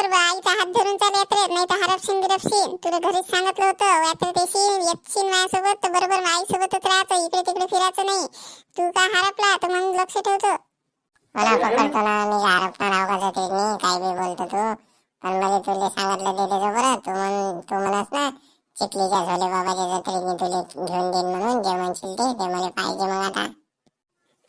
बरोबर आईचा हात धरून चाल यात्रेत नाही तर हरपशीन तुला घरीच सांगितलं होतं यात्रेत येशील येतशील माझ्यासोबत तर बरोबर आईसोबतच राहायचं इकडे तिकडे फिरायचं नाही. तू का हरपला तर मग लक्ष ठेवतो. मला पकडतो ना मी हरपणार आहो का जत्रेत काय बी बोलतो तू. पण मला तुला सांगितलं बरं. तू म्हण तू म्हणस ना चिखलीच्या झोले बाबाच्या जत्रेत मी तुला घेऊन देईन म्हणून जे म्हणशील ते ते मला पाहिजे मग आता.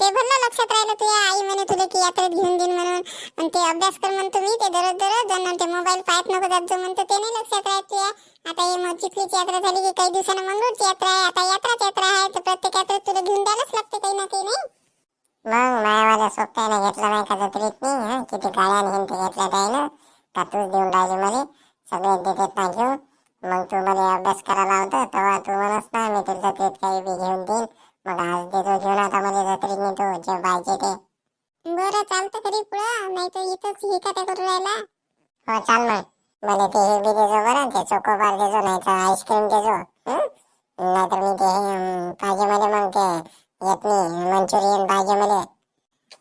ते भरलं लक्षात राहिलं तुझ्या आई म्हणे तुला की यात्रेत घेऊन देईन म्हणून. आणि ते अभ्यास कर म्हणतो मी ते दररोज दररोज. जाणार ते मोबाईल पाहत नको जात जो म्हणतो ते नाही लक्षात राहत तुझ्या. आता हे मग चिखलीची यात्रा झाली की काही दिवसानं मंगळूरची यात्रा आहे आता यात्राच यात्रा आहे तर प्रत्येक यात्रेत तुला घेऊन द्यायलाच लागते काही ना काही नाही? मग मायावाला सोबत्याने घेतला नाही का जत्रेत मी हा? किती गाड्या हिंट घेतल्या जाईन का तूच देऊन राहिली मला? सगळे देतात ना घेऊन. मग तू मला अभ्यास करायला लावतो तेव्हा तू म्हणत ना मी तुला जत्रेत काही बी घेऊन देईन. मग आज देतो घेऊन आता मला जत्रेत नेतो जे पाहिजे ते. बरं चालतं तरी पुढं नाही तर इथंच ही काय करू राहिला? हो चाल मग. मला ते हे बी देजो बरं ते चोकोबार देजो नाही तर आईस्क्रीम देजो हं? नाहीतर मी ते हे, अं, पाहिजे मला मग ते येत नाही मंचुरियन पाहिजे मला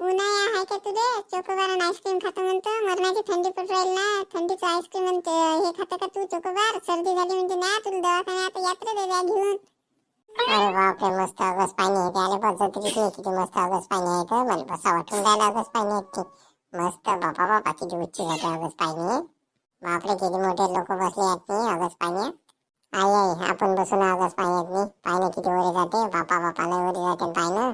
उन्हाळा आहे का तुझे? चोकोबार आईस्क्रीम खातो म्हणतो. मरणाची थंडी पडू राहील ना थंडीचं आईस्क्रीम म्हणते हे खातं का तू चोकोबार सर्दी झाली म्हणजे ना तुला दवाखान्यात यात्रा द्या घेऊन अरे बापरे मस्त अगस पाणी आहे त्याला बघत किती किती मस्त अगस पाणी आहे तर मला बसा वाटून राहिलं अगस पाणी आहे ते. मस्त बापा बापा किती उच्च जाते अगस पाणी. बापरे किती मोठे लोक बसले आहेत ते अगस पाणी. आई आई आपण बसून अगस पाण्यात मी पाणी किती वरे जाते? बापा बापा लय वरे जाते पाहिलं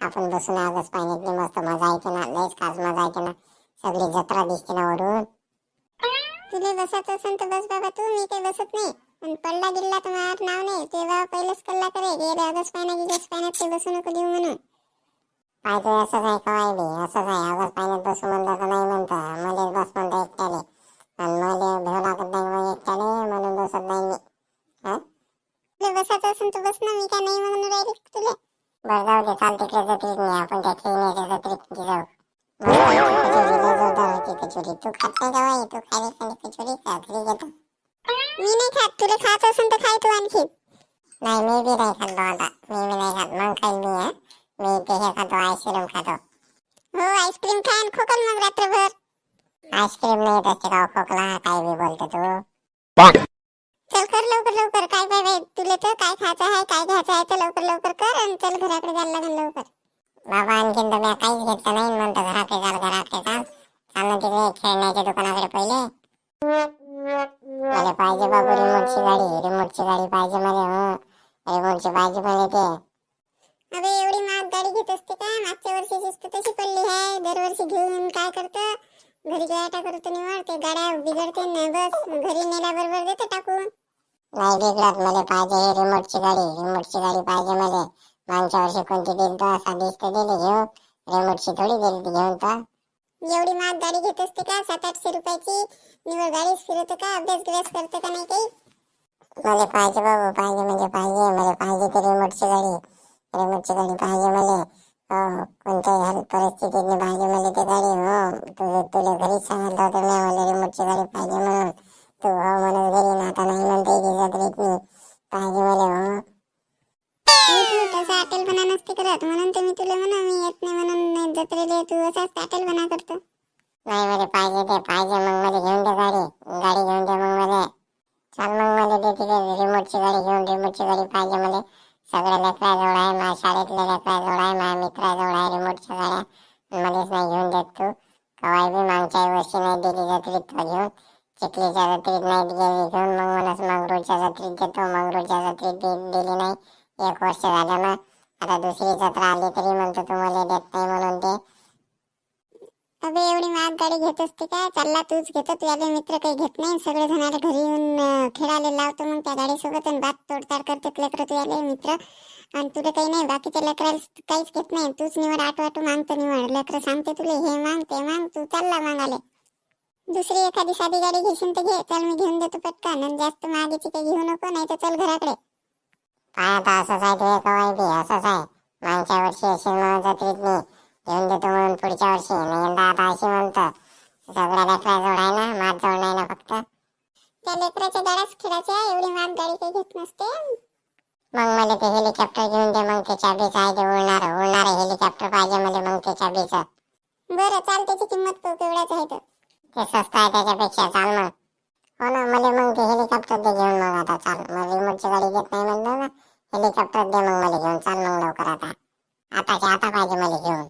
आपण बसून अगस पाण्यात नाही मस्त मजा येते ना लयच खास मजा येते ना. सगळी जत्रा दिसते ना वरून. तुला बसत असेल तर बस बाबा तू मी काही बसत नाही. पण पडला गिल्ला तर माझं नाव नाही. तेव्हा पहिलेच कल्ला करे गेले अगस पाण्यात गिगस पाण्यात ते बसू नको देऊ म्हणून. पाहिजे असंच आहे कवाय बी? असंच आहे. अगस पाण्यात बसू म्हणलं तर नाही म्हणतं. मले बस म्हणतं एकट्याले. आणि मला भेव लागत नाही मग एकट्याले म्हणून बसत नाही मी. तुले बसायचं असेल तर बस ना. मी काय नाही म्हणून राहिली का तुले. बरं जाऊ दे. चाल तिकडे नाही आपण त्या जाऊ. तू खात नाही कवाय तू खायला एखादी कचोरी का घरी घेतो मी नाही खात. तुला खायचं असेल तर खाय तू आणखी. नाही मी बी नाही खात भाऊ आता मी बी नाही खात. मग खाईल मी हं. मी ते हे खातो आईस्क्रीम खातो. हो आईस्क्रीम खा आणि खोकल मग रात्रभर. आईस्क्रीम नाही येत असते का खोकला काय बी बोलतो तू. चल कर लवकर लवकर. काय बाय बाय तुला तर काय खायचं आहे काय घ्यायचं आहे तर लवकर लवकर कर आणि चल घराकडे जायला लागेल लवकर. बाबा आणखीन तर मी काहीच घेतलं नाही. म्हणतो घराकडे चाल घराकडे चाल. चाल ना तिकडे खेळण्याच्या पाहिजे बाबू रिमोटची गाडी रिमोटची गाडी पाहिजे मला हं. रिमोटची पाहिजे मला ते. अबे एवढी महाग गाडी घेत असते का मागच्या वर्षीचीच तर तशी पडली आहे. दरवर्षी घेऊन काय करतं? घरी गायटा करतो निवड ते गाड्या बिघडते ना बस. घरी नेल्याबरोबर देते टाकून. नाही बिघडत मला पाहिजे ही रिमोटची गाडी. रिमोटची गाडी पाहिजे मला मागच्या वर्षी कोणती दिली तर असा दिसते दिली घेऊन. रिमोटची थोडी दिली घेऊन तर. एवढी महाग गाडी घेत असते का? सात आठशे रुपयाची. निवड गाडीच फिरवतो का? अभ्यास गिभ्यास करतो का नाही काही? मला पाहिजे बाबू पाहिजे म्हणजे पाहिजे मला पाहिजे ते रिमोटची गाडी. रिमोटची गाडी पाहिजे मला. हो, हो कोणत्याही हाल परिस्थितीत पाहिजे मला ते गाडी. हो तुझं तुला घरीच सांगितलं होतं मी मला रिमोटची गाडी पाहिजे म्हणून. तू हो म्हणून घरी ना आता नाही म्हणते की जत्रेत मी. पाहिजे ते पाहिजे मग मला घेऊन दे गाडी. गाडी घेऊन दे मग मला. चाल मग मला दे तिथे रिमोटची गाडी घेऊन रिमोटची गाडी पाहिजे मला. सगळ्या लेकराजवळ आहे माझ्या शाळेतल्या लेकराजवळ आहे माझ्या मित्राजवळ आहे रिमोटच्या गाड्या. मध्येच नाही घेऊन देत तू. कवाय बी मागच्या वर्षी नाही दिली जत्रीत तो घेऊन. चिखलीच्या जत्रीत नाही गेली घेऊन मग मला मंगरूळच्या जत्रीत देतो. मंगरूळच्या जत्रीत दिली नाही. एक वर्ष झालं ना. आता दुसरी जत्रा आली तरी म्हणतो तुम्हाला देत नाही म्हणून ते अबे एवढी महाग गाडी घेत असते का चालला तूच घेतो तुझ्या मित्र काही घेत नाही. सगळे जणाले घरी येऊन अं, खेळायला लावतो मग त्या गाडीसोबत आणि बात तोडताड करतात लेकर तुझ्याले मित्र. आणि तुला काही नाही बाकीच्या लेकराला काहीच घेत नाही. तूच निवड आठू आठू मागतो निवड. लेकरं सांगते तुला हे मांग ते मांग तू चालला मागाले दुसरी एखादी साधी गाडी घेशील तर घे. चल मी घेऊन देतो पटकन. आणि जास्त महागीची काही घेऊ नको नाही तर चल घराकडे. काय आता असंच आहे तुझ्या कवाय असंच आहे. मागच्या वर्षी अशी मजा मी घेऊन देतो म्हणून पुढच्या वर्षी आणि यंदा आता अशी म्हणतं. सगळ्या ना माझजवळ नाही ना फक्त. त्या लेकराच्या गाड्याच एवढी महाग गाडी काही घेत नसते. मग मला ते हेलिकॉप्टर घेऊन दे मग ते चाबीचं आहे ते उडणार उडणार हेलिकॉप्टर पाहिजे मला मग ते चाबीचं बरं चाल त्याची किंमत पाहू केवढ्याच आहे तर. ते स्वस्त आहे त्याच्यापेक्षा चाल मग. हो ना मला मग ते हेलिकॉप्टर दे घेऊन मग आता चाल. मग रिमोटची गाडी घेत नाही म्हणलं ना. हेलिकॉप्टर दे मग मला घेऊन चाल मग लवकर आता. आताच्या आता पाहिजे मला घेऊन.